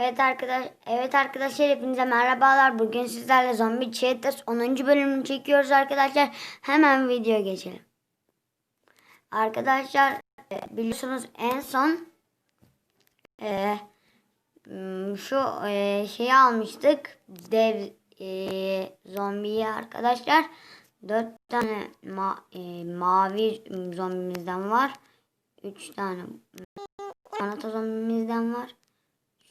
Evet arkadaş, evet arkadaşlar hepinize merhabalar. Bugün sizlerle Zombie Cheaters 10. bölümünü çekiyoruz arkadaşlar. Hemen video geçelim. Arkadaşlar e, biliyorsunuz en son e, şu e, şeyi almıştık. Dev e, zombiyi arkadaşlar. 4 tane ma, e, mavi zombimizden var. 3 tane kanata zombimizden var.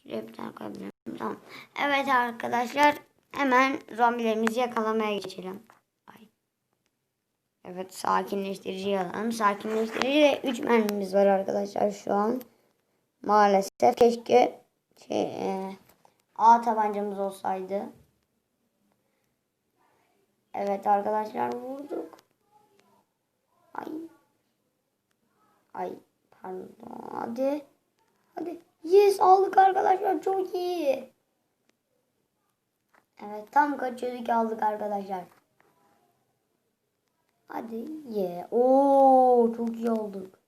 Şuraya koyabilirim. Tamam. Evet arkadaşlar hemen zombilerimizi yakalamaya geçelim. Ay. Evet sakinleştirici alalım. Sakinleştirici de 3 mermimiz var arkadaşlar şu an. Maalesef keşke şey, e, A tabancamız olsaydı. Evet arkadaşlar vurduk. Ay. Ay pardon hadi. Hadi. Yes aldık arkadaşlar çok iyi. Evet tam kaçıyorduk aldık arkadaşlar. Hadi ye. Oo çok iyi olduk.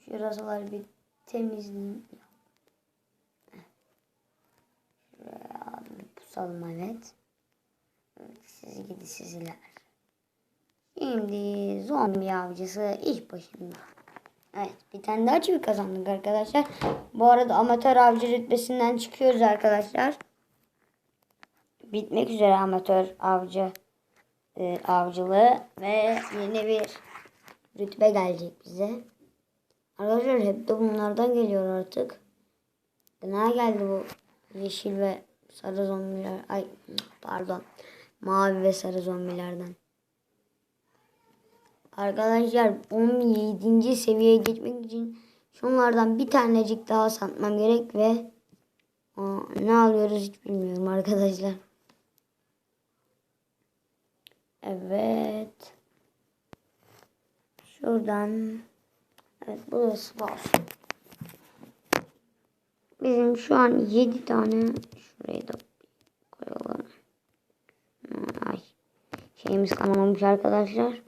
Şuraları bir temizleyeyim. Şuraya bir pusalım. Evet siz gidi sizler. Şimdi zombi avcısı iş başında. Evet bir tane daha çivi kazandık arkadaşlar. Bu arada amatör avcı rütbesinden çıkıyoruz arkadaşlar. Bitmek üzere amatör avcı e, avcılığı ve yeni bir rütbe gelecek bize. Arkadaşlar hep de bunlardan geliyor artık. Ne geldi bu yeşil ve sarı zombiler? Ay pardon. Mavi ve sarı zombilerden. Arkadaşlar 17. seviyeye geçmek için şunlardan bir tanecik daha satmam gerek ve aa, ne alıyoruz hiç bilmiyorum arkadaşlar. Evet. Şuradan evet burası var. Bizim şu an 7 tane şurayı da koyalım. Ay. Şeyimiz kalmamış arkadaşlar.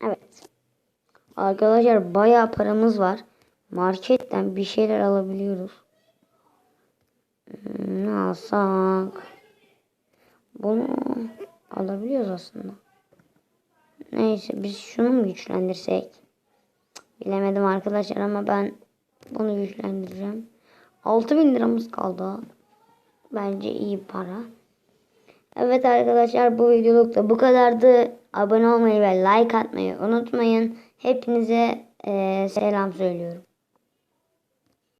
Evet. Arkadaşlar bayağı paramız var. Marketten bir şeyler alabiliyoruz. Hmm, Ne alsak? Bunu alabiliyoruz aslında. Neyse biz şunu mu güçlendirsek? Bilemedim arkadaşlar ama ben bunu güçlendireceğim. 6000 liramız kaldı. Bence iyi para. Evet arkadaşlar bu videoluk da bu kadardı. Abone olmayı ve like atmayı unutmayın. Hepinize eee, selam söylüyorum.